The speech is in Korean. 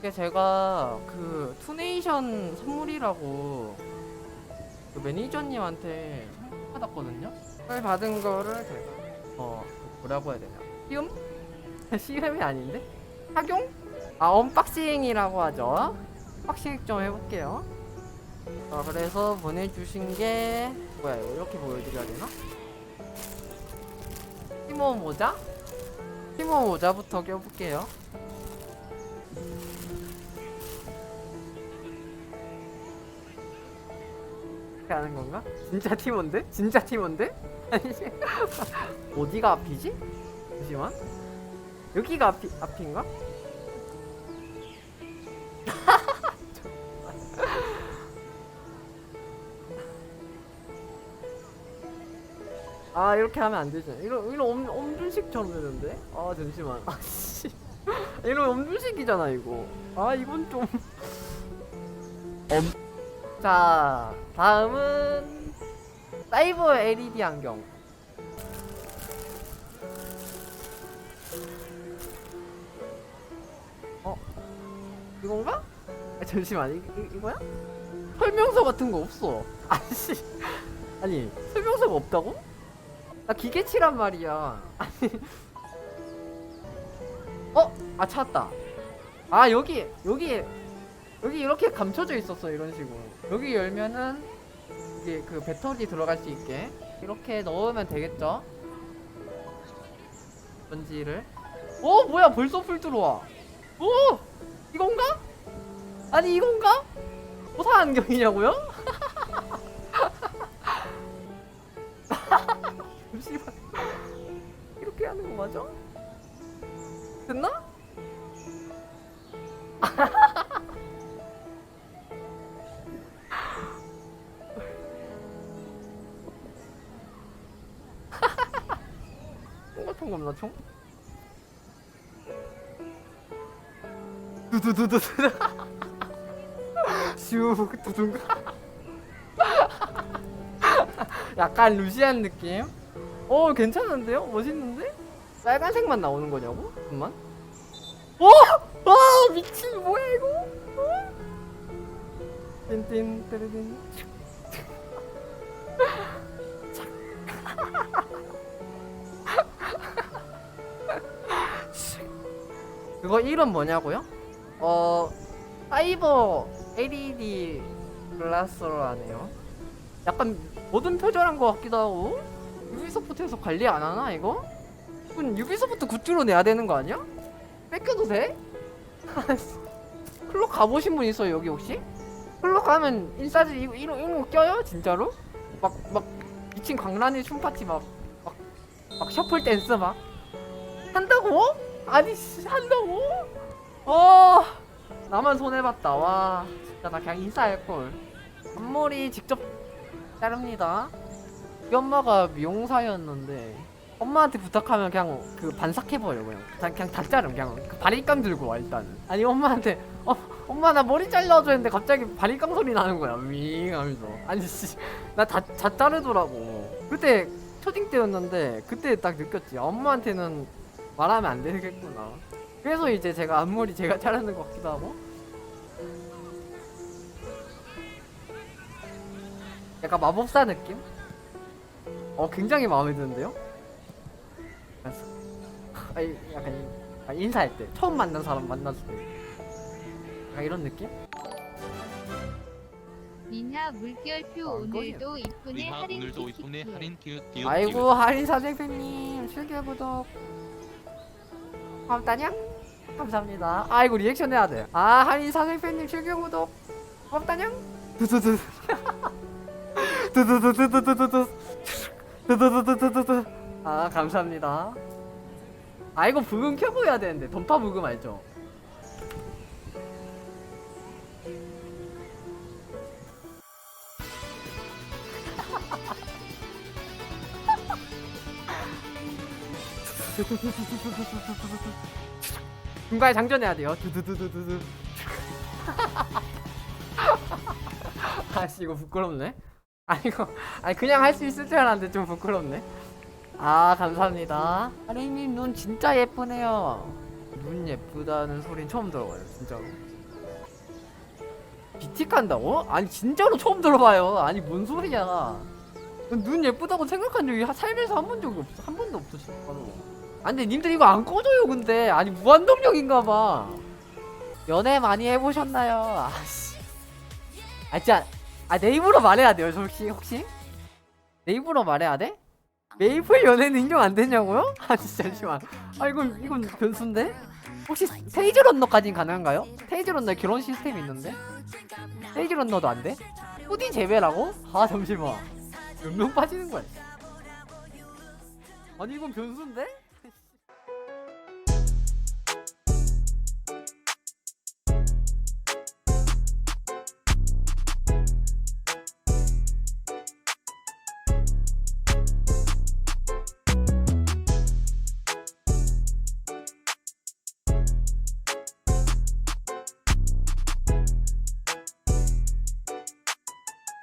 이게 제가 그 투네이션 선물이라고 그 매니저님한테 선물 받았거든요. 선물 받은 거를 제가 어 뭐라고 해야 되냐? 시음? 시음이 아닌데? 착용? 아 언박싱이라고 하죠. 언박싱 좀 해볼게요. 아 그래서 보내주신 게 뭐야 이거 이렇게 보여드려야 되나? 티모 모자? 티모 모자부터 껴볼게요. 이렇게 하는 건가? 진짜 팀원데? 진짜 팀원데? 아니 어디가 앞이지? 잠시만 여기가 앞이, 앞인가? 아 이렇게 하면 안 되죠. 이런 이런 엄, 엄준식처럼 되는데. 아 잠시만. 아씨. 이런 엄준식이잖아 이거. 아 이건 좀. 엄. 자 다음은 사이버 LED 안경. 어 이건가? 아, 잠시만 이, 이 이 거야? 설명서 같은 거 없어. 아씨. 아니 설명서가 없다고? 나 기계치란 말이야. 아니. 어? 아 찾았다. 아 여기 여기 여기 이렇게 감춰져 있었어 이런 식으로. 여기 열면은 이게 그 배터리 들어갈 수 있게 이렇게 넣으면 되겠죠? 전지를. 어 뭐야 벌써 풀 들어와. 오 이건가? 아니 이건가? 보사 안경이냐고요? 잠시만 이렇게 하는 거 맞아? 됐나? 총 없나 총? 두두두두 슈 두둥 약간 루시안 느낌? 어 괜찮은데요? 멋있는데? 빨간색만 나오는 거냐고? 잠깐만 오! 와 미친 뭐야 이거? 어? 띵띵 띠르딘 그거 이름 뭐냐고요? 어 사이버 LED 글라스라네요 약간 모든 표절한 것 같기도 하고 유비소프트에서 관리 안 하나 이거? 이건 유비소프트 굿즈로 내야 되는 거 아니야? 뺏겨도 돼? 클럽 가보신 분 있어요 여기 혹시? 클럽 가면 인싸들 이거 이런 이런 거 껴요 진짜로? 막 막 미친 광란의 춤 파티 막막막 셔플 댄스 막 한다고? 아니 씨, 한다고? 어 나만 손해봤다. 와 진짜 나 그냥 인싸할 걸. 앞머리 직접 자릅니다. 우리 엄마가 미용사였는데 엄마한테 부탁하면 그냥 그 반삭해버려 그냥. 다, 그냥 다 자름 그냥 그 바리깡 들고 와 일단은. 아니 엄마한테 어 엄마 나 머리 잘라줘 했는데 갑자기 바리깡 소리 나는 거야. 윙 하면서. 아니 씨나다 다 자르더라고. 그때 초딩 때였는데 그때 딱 느꼈지. 아, 엄마한테는 말하면 안 되겠구나 그래서 이제 제가 앞머리 제가 자르는 것 같기도 하고 약간 마법사 느낌? 어 굉장히 마음에 드는데요? 아니 약간 이- 아, 인사할 때 처음 만난 사람 만났을 때 약간 이런 느낌? 미나 물결표 아, 오늘도 이쁜의 할인 오늘도 키키키. 이쁜의 할인 기획 기획 아이고 할인 사생팬님 실개 구독 고맙다냥 감사합니다. 아이고 리액션 해야 돼아 할인 사생 팬님 실개 구독 고맙다냥 두두두 두두두두두두두 두두두두두두. 아 감사합니다. 아 이거 부금 켜고 해야 되는데 던파 부금 알죠? 중간에 장전해야 돼요. 두두두두두두. 아씨 이거 부끄럽네. 아 이거 아니 그냥 할 수 있을 줄 알았는데 좀 부끄럽네. 아 감사합니다. 아리님 눈 진짜 예쁘네요. 눈 예쁘다는 소린 처음 들어봐요 진짜로. 비틱한다고? 아니 진짜로 처음 들어봐요 아니 뭔 소리야 눈 예쁘다고 생각한 적이 하- 살면서 한 번 적이 없어 한 번도 없어 진짜로 아니 근데 님들 이거 안 꺼져요 근데 아니 무한동력인가봐 연애 많이 해보셨나요? 아씨 아 진짜 아내 입으로 말해야 돼요 저 혹시 입으로 말해야 돼? 메이플 연애는 인정 안 되냐고요? 아 진짜 잠시만 아 이건 이건 변수인데? 혹시 테이즈 런너까진 가능한가요? 테이즈 런너 결혼 시스템 있는데? 테이즈 런너도 안 돼? 푸디 제외라고? 아 잠시만 몇 명 빠지는 거야? 아니 이건 변수인데?